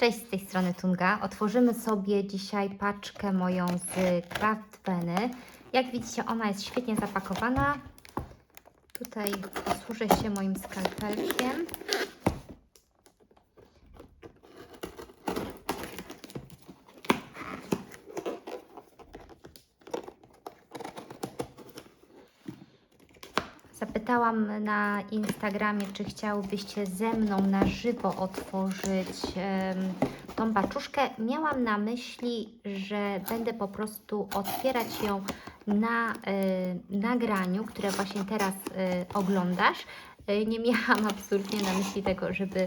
Cześć, z tej strony Tunga. Otworzymy sobie dzisiaj paczkę moją z Craft Penny. Jak widzicie, ona jest świetnie zapakowana. Tutaj posłużę się moim skalpelkiem. Zapytałam na Instagramie, czy chciałybyście ze mną na żywo otworzyć em, tą paczuszkę. Miałam na myśli, że będę po prostu otwierać ją na e, nagraniu, które właśnie teraz e, oglądasz. E, Nie miałam absolutnie na myśli tego, żeby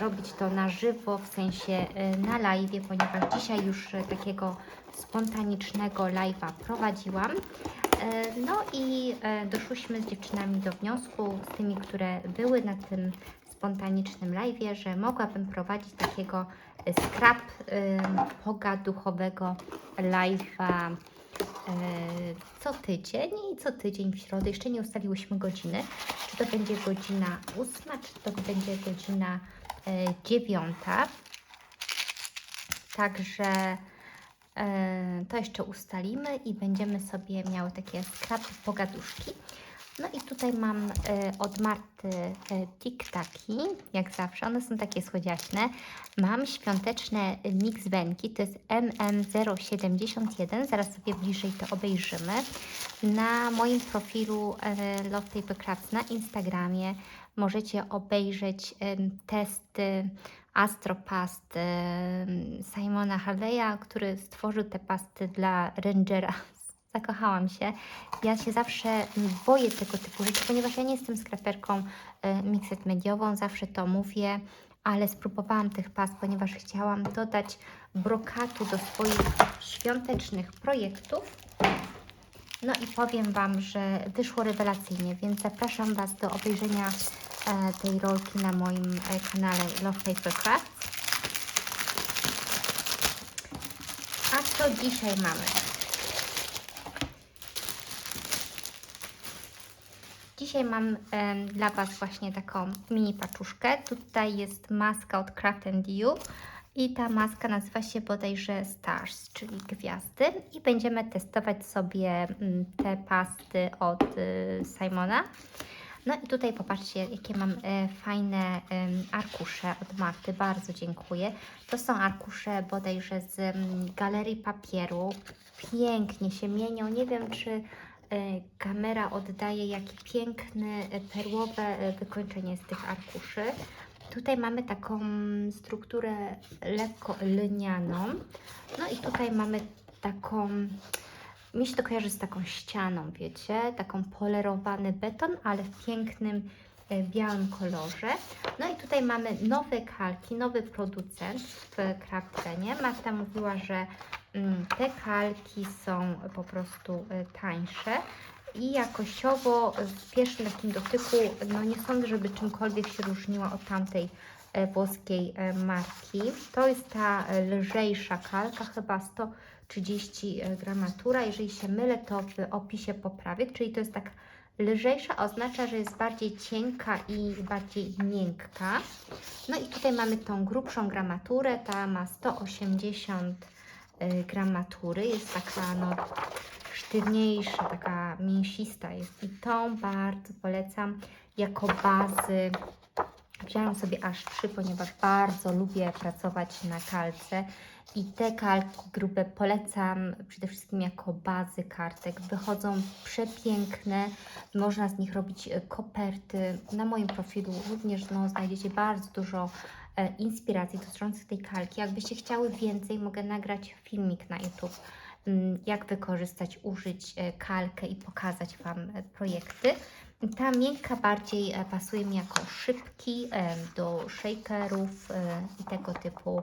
robić to na żywo, w sensie e, na live, ponieważ dzisiaj już e, takiego spontanicznego live'a prowadziłam. E, No i doszłyśmy z dziewczynami do wniosku, z tymi, które były na tym spontanicznym live'ie, że mogłabym prowadzić takiego scrap e, pogaduchowego live'a co tydzień i co tydzień w środę. Jeszcze nie ustaliłyśmy godziny, czy to będzie godzina ósma, czy to będzie godzina e, dziewiąta. Także e, to jeszcze ustalimy i będziemy sobie miały takie skrapy pogaduszki. No i tutaj mam e, od Marty tiktaki, jak zawsze, one są takie słodziaśne. Mam świąteczne mix węki, to jest MM071, zaraz sobie bliżej to obejrzymy. Na moim profilu Love Paper Crafts na Instagramie możecie obejrzeć testy Astropast Simona Harleya, który stworzył te pasty dla Rangera. Zakochałam się. Ja się zawsze boję tego typu rzeczy, ponieważ ja nie jestem skleperką e, mixed mediową, zawsze to mówię, ale spróbowałam tych past, ponieważ chciałam dodać brokatu do swoich świątecznych projektów. No i powiem Wam, że wyszło rewelacyjnie, więc zapraszam Was do obejrzenia e, tej rolki na moim e, kanale Love Paper Crafts. A co dzisiaj mamy? Dzisiaj mam em, dla Was właśnie taką mini paczuszkę. Tutaj jest maska od Craft You i ta maska nazywa się bodajże Stars, czyli gwiazdy i będziemy testować sobie mm, te pasty od y, Simona. No i tutaj popatrzcie, jakie mam e, fajne arkusze od Marty, bardzo dziękuję. To są arkusze bodajże z mm, galerii papieru. Pięknie się mienią, nie wiem czy e, kamera oddaje, jakie piękne, e, perłowe wykończenie z tych arkuszy. Tutaj mamy taką strukturę lekko lnianą. No i tutaj mamy taką, mi się to kojarzy z taką ścianą, wiecie, taką polerowany beton, ale w pięknym e, białym kolorze. No i tutaj mamy nowe kalki, nowy producent w Kraftenie. Marta mówiła, że mm, te kalki są po prostu e, tańsze i jakościowo w pierwszym takim dotyku, no nie sądzę, żeby czymkolwiek się różniła od tamtej e, włoskiej e, marki. To jest ta e, lżejsza kalka, chyba 130 gramatura. Jeżeli się mylę, to w opisie poprawię, czyli to jest tak lżejsza, oznacza, że jest bardziej cienka i bardziej miękka. No i tutaj mamy tą grubszą gramaturę, ta ma 180 y, gramatury, jest taka no sztywniejsza, taka mięsista jest i tą bardzo polecam jako bazy. Wziąłem sobie aż trzy, ponieważ bardzo lubię pracować na kalce i te kalki grube polecam przede wszystkim jako bazy kartek. Wychodzą przepiękne, można z nich robić e, koperty. Na moim profilu również no, znajdziecie bardzo dużo e, inspiracji dotyczących tej kalki. Jakbyście chciały więcej, mogę nagrać filmik na YouTube, jak wykorzystać, użyć e, kalkę i pokazać Wam e, projekty. Ta miękka bardziej e, pasuje mi jako szybki do shakerów i tego typu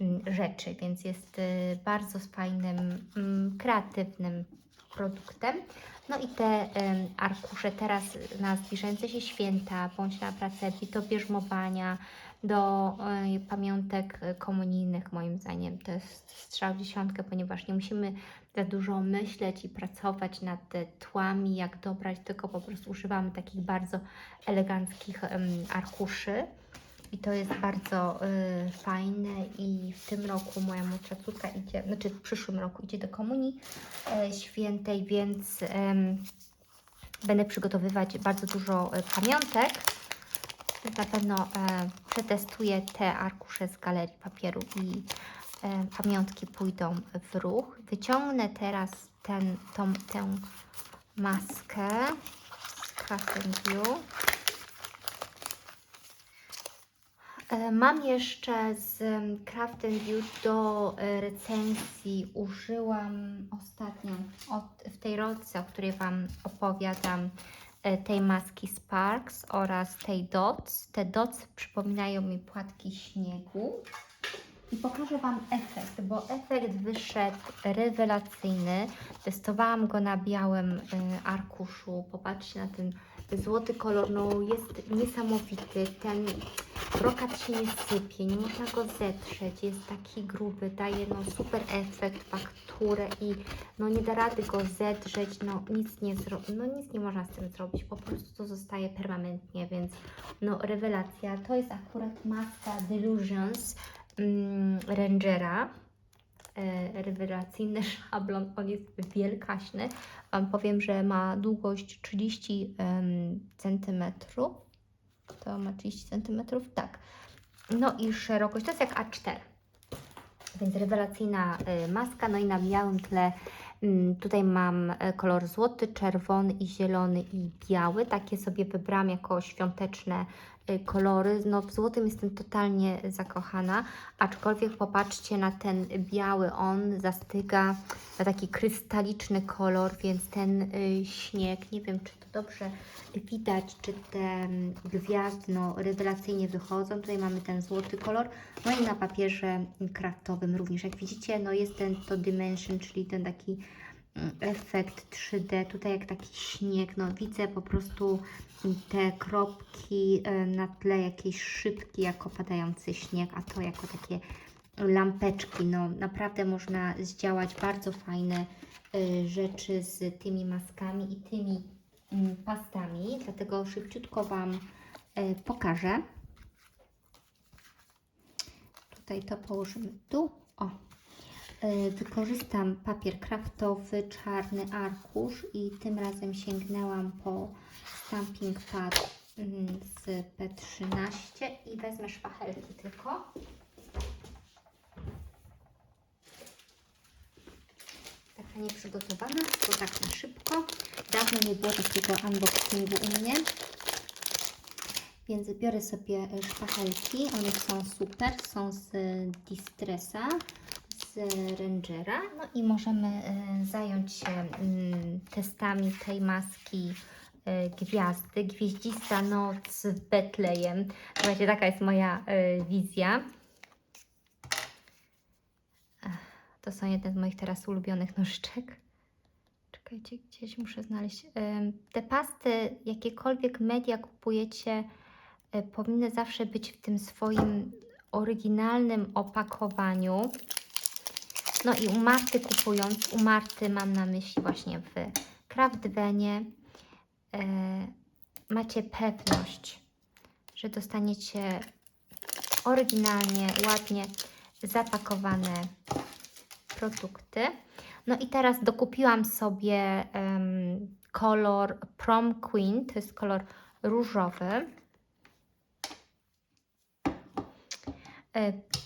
mm, rzeczy, więc jest bardzo fajnym, mm, kreatywnym produktem. No i te arkusze teraz na zbliżające się święta, bądź na pracę do bierzmowania, do pamiątek komunijnych moim zdaniem to jest strzał w dziesiątkę, ponieważ nie musimy za dużo myśleć i pracować nad tłami, jak dobrać, tylko po prostu używamy takich bardzo eleganckich arkuszy. I to jest bardzo y, fajne i w tym roku moja młodsza córka idzie, znaczy w przyszłym roku idzie do komunii e, świętej, więc em, będę przygotowywać bardzo dużo e, pamiątek. Na pewno e, przetestuję te arkusze z galerii papieru i e, pamiątki pójdą w ruch. Wyciągnę teraz ten, tą, tę maskę z Craft View. E, Mam jeszcze z Craft View do e, recenzji. Użyłam ostatnio od, w tej rolce, o której Wam opowiadam, e, tej maski Sparks oraz tej Dots. Te Dots przypominają mi płatki śniegu. I pokażę Wam efekt, bo efekt wyszedł rewelacyjny. Testowałam go na białym arkuszu. Popatrzcie na ten złoty kolor, no jest niesamowity. Ten brokat się nie sypie, nie można go zetrzeć, jest taki gruby, daje no super efekt, fakturę i no nie da rady go zedrzeć, no nic nie no nic nie można z tym zrobić, po prostu to zostaje permanentnie, więc no rewelacja. To jest akurat maska Delusions mm, Rangera. E, rewelacyjny szablon, on jest wielkaśny. Powiem, że ma długość 30 em, centymetrów. To ma 30 centymetrów, tak. No i szerokość to jest jak A4. Więc rewelacyjna y, maska, no i na białym tle mm, tutaj mam e, kolor złoty, czerwony i zielony i biały. Takie sobie wybrałam jako świąteczne kolory. No w złotym jestem totalnie zakochana, aczkolwiek popatrzcie na ten biały, on zastyga na taki krystaliczny kolor, więc ten y, śnieg, nie wiem czy to dobrze widać, czy te mm, gwiazdy no, rewelacyjnie wychodzą. Tutaj mamy ten złoty kolor, no i na papierze kraftowym również. Jak widzicie, no jest ten to dimension, czyli ten taki efekt 3D, tutaj jak taki śnieg, no widzę po prostu te kropki e, na tle jakiejś szybki jako padający śnieg, a to jako takie lampeczki, no naprawdę można zdziałać bardzo fajne e, rzeczy z tymi maskami i tymi mm, pastami, dlatego szybciutko Wam e, pokażę. Tutaj to położymy tu. O, Wykorzystam papier kraftowy, czarny arkusz i tym razem sięgnęłam po stamping pad mm, z P13 i wezmę szpachelki tylko. Taka nieprzygotowana, to tak na szybko. Dawno nie było takiego unboxingu u mnie. Więc biorę sobie e, szpachelki, one są super, są z Distressa, Rangera. No i możemy e, zająć się mm, testami tej maski e, gwiazdy. Gwieździsta noc w Betlejem. Słuchajcie, taka jest moja e, wizja. To są jedne z moich teraz ulubionych nożyczek. Czekajcie, gdzieś muszę znaleźć. Te pasty, jakiekolwiek media kupujecie, powinny zawsze być w tym swoim oryginalnym opakowaniu. No i u Marty kupując, u Marty mam na myśli właśnie w Craftvenie, e, macie pewność, że dostaniecie oryginalnie, ładnie zapakowane produkty. No i teraz dokupiłam sobie kolor Prom Queen, to jest kolor różowy.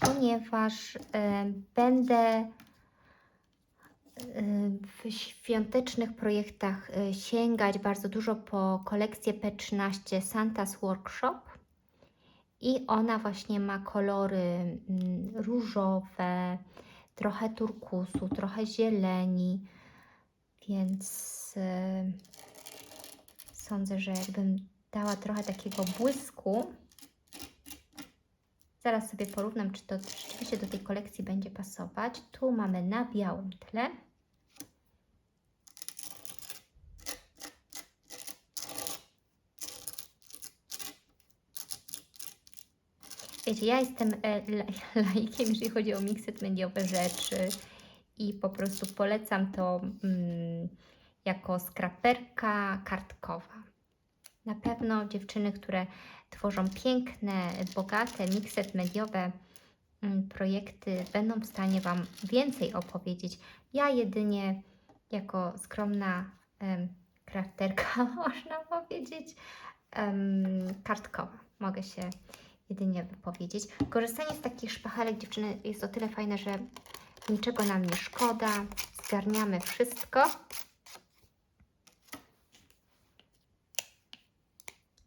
Ponieważ e, będę e, w świątecznych projektach e, sięgać bardzo dużo po kolekcję P13 Santa's Workshop i ona właśnie ma kolory mm, różowe, trochę turkusu, trochę zieleni, więc e, sądzę, że jakbym dała trochę takiego błysku, Zaraz sobie porównam, czy to rzeczywiście do tej kolekcji będzie pasować. Tu mamy na białym tle. Wiecie, ja jestem e, la- laikiem, jeżeli chodzi o mixed mediowe rzeczy i po prostu polecam to mm, jako skraperka kartkowa. Na pewno dziewczyny, które tworzą piękne, bogate, mixed mediowe mm, projekty, będą w stanie Wam więcej opowiedzieć. Ja jedynie jako skromna em, crafterka, można powiedzieć, kartkowa, mogę się jedynie wypowiedzieć. Korzystanie z takich szpachelek dziewczyny jest o tyle fajne, że niczego nam nie szkoda, zgarniamy wszystko.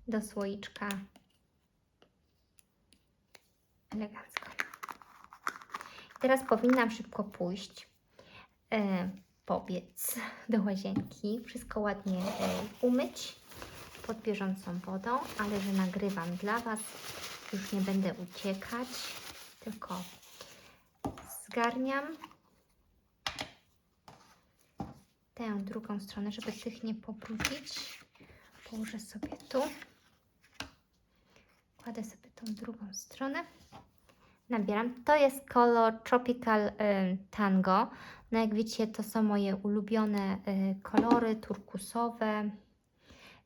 Do słoiczka. Elegancko. Teraz powinnam szybko pójść, e, pobiec do łazienki, wszystko ładnie e, umyć pod bieżącą wodą, ale że nagrywam dla Was, już nie będę uciekać, tylko zgarniam tę drugą stronę, żeby tych nie pobrudzić. Położę sobie tu. Kładę sobie tą drugą stronę. Nabieram. To jest kolor Tropical y, Tango. No jak widzicie, to są moje ulubione y, kolory turkusowe.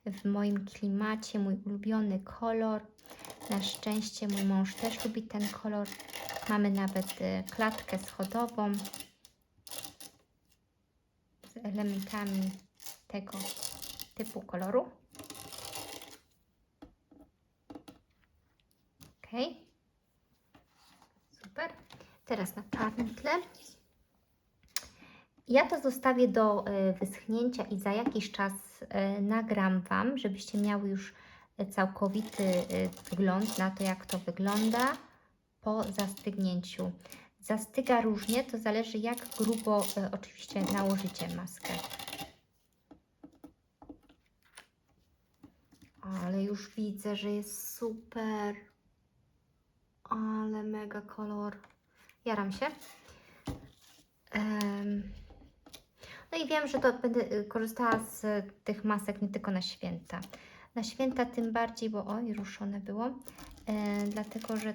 W moim klimacie, mój ulubiony kolor. Na szczęście mój mąż też lubi ten kolor. Mamy nawet y, klatkę schodową z elementami tego typu koloru. Ok. Super. Teraz na czarnym tle. Ja to zostawię do y, wyschnięcia i za jakiś czas y, nagram Wam, żebyście miały już y, całkowity wgląd na to, jak to wygląda po zastygnięciu. Zastyga różnie, to zależy jak grubo oczywiście nałożycie maskę. Ale już widzę, że jest super. Ale mega kolor. Jaram się. No i wiem, że to będę y, korzystała z tych masek nie tylko na święta. Na święta tym bardziej, bo oj, ruszone było. E, dlatego, że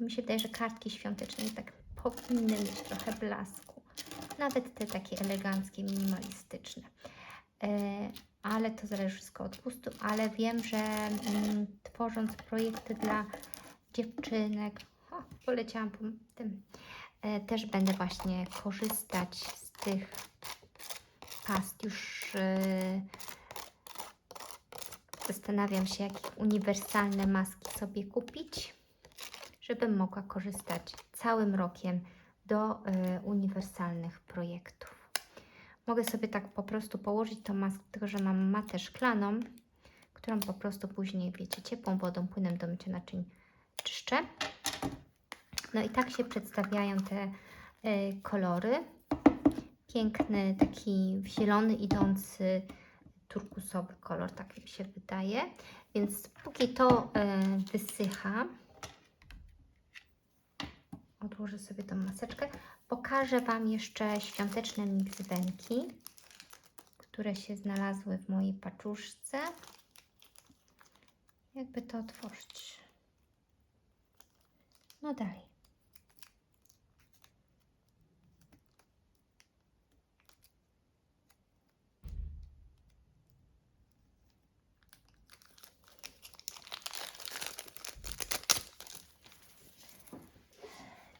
mi się wydaje, że kartki świąteczne tak powinny mieć trochę blasku. Nawet te takie eleganckie, minimalistyczne. E, ale to zależy wszystko od gustu. Ale wiem, że mm, tworząc projekty dla dziewczynek, o, poleciałam po tym, e, też będę właśnie korzystać z tych past. Już e, zastanawiam się, jakie uniwersalne maski sobie kupić, żebym mogła korzystać całym rokiem do e, uniwersalnych projektów. Mogę sobie tak po prostu położyć tą maskę, tylko że mam matę szklaną, którą po prostu później, wiecie, ciepłą wodą, płynem do mycia naczyń czyszczę. No i tak się przedstawiają te e, kolory. Piękny, taki zielony idący turkusowy kolor, tak mi się wydaje. Więc póki to e, wysycha, odłożę sobie tą maseczkę. Pokażę Wam jeszcze świąteczne mixwenki, które się znalazły w mojej paczuszce. Jakby to otworzyć. No dalej.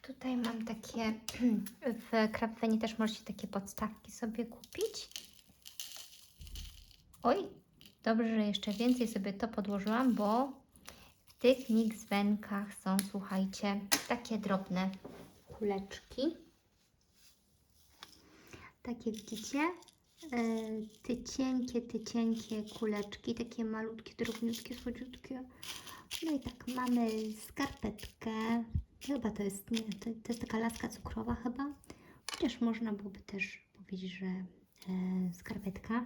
Tutaj mam takie, w Krapwenie też możecie takie podstawki sobie kupić. Oj, dobrze, że jeszcze więcej sobie to podłożyłam, bo w tych mixwenkach są, słuchajcie, takie drobne kuleczki. Takie widzicie? E, Ty cienkie, ty cienkie kuleczki, takie malutkie, drobniutkie, słodziutkie. No i tak, mamy skarpetkę. Chyba to jest, nie, to, to jest taka laska cukrowa chyba. Chociaż można byłoby też powiedzieć, że e, skarpetka.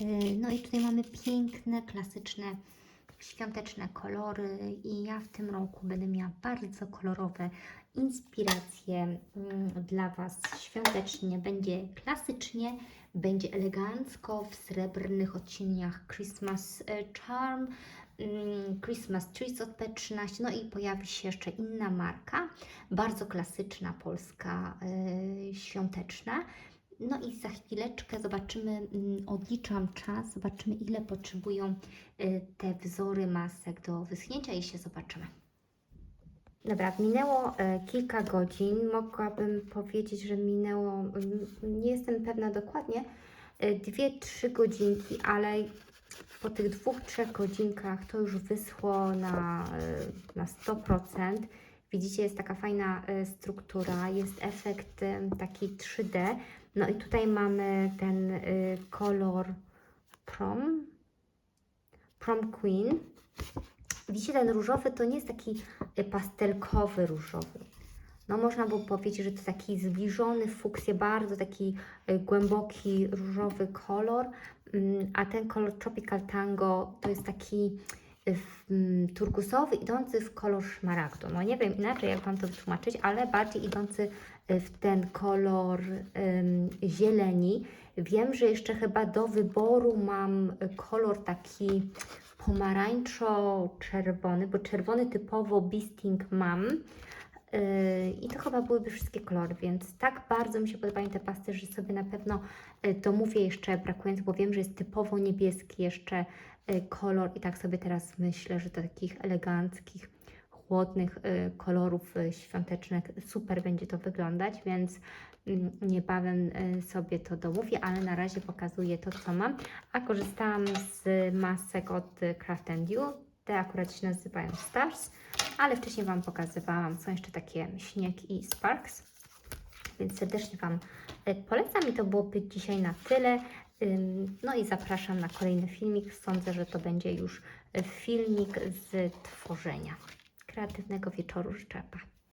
E, no i tutaj mamy piękne, klasyczne, świąteczne kolory i ja w tym roku będę miała bardzo kolorowe inspiracje mm, dla Was świątecznie. Będzie klasycznie, będzie elegancko w srebrnych odcieniach Christmas e, Charm, mm, Christmas Trees od P13, no i pojawi się jeszcze inna marka, bardzo klasyczna, polska, e, świąteczna. No i za chwileczkę zobaczymy, mm, odliczam czas, zobaczymy ile potrzebują y, te wzory masek do wyschnięcia i się zobaczymy. Dobra, minęło e, kilka godzin. Mogłabym powiedzieć, że minęło, mm, nie jestem pewna dokładnie, e, dwie, trzy godzinki, ale po tych dwóch, trzech godzinkach to już wyschło na, e, na 100%. Widzicie, jest taka fajna e, struktura, jest efekt e, taki 3D. No i tutaj mamy ten e, kolor Prom, Prom Queen. Widzicie, ten różowy to nie jest taki y, pastelkowy różowy. No można było powiedzieć, że to taki zbliżony fuksie, bardzo taki y, głęboki różowy kolor, Ym, a ten kolor Tropical Tango to jest taki y, mm, turkusowy, idący w kolor szmaragdu. No nie wiem inaczej, jak Wam to wytłumaczyć, ale bardziej idący y, w ten kolor zieleni. Wiem, że jeszcze chyba do wyboru mam y, kolor taki pomarańczo-czerwony, bo czerwony typowo Beasting mam. Yy, I to chyba byłyby wszystkie kolory, więc tak bardzo mi się podobają te pasty, że sobie na pewno domówię jeszcze brakując, bo wiem, że jest typowo niebieski jeszcze kolor i tak sobie teraz myślę, że do takich eleganckich, chłodnych yy, kolorów yy, świątecznych super będzie to wyglądać, więc mm, niebawem sobie to domówię, ale na razie pokazuję to, co mam. A korzystałam z masek od y, Craft You. Te akurat się nazywają Stars, ale wcześniej Wam pokazywałam. Są jeszcze takie śnieg i Sparks. Więc serdecznie Wam y, polecam i to byłoby dzisiaj na tyle. No i zapraszam na kolejny filmik. Sądzę, że to będzie już y, filmik z tworzenia. Kreatywnego wieczoru życzę. Pa.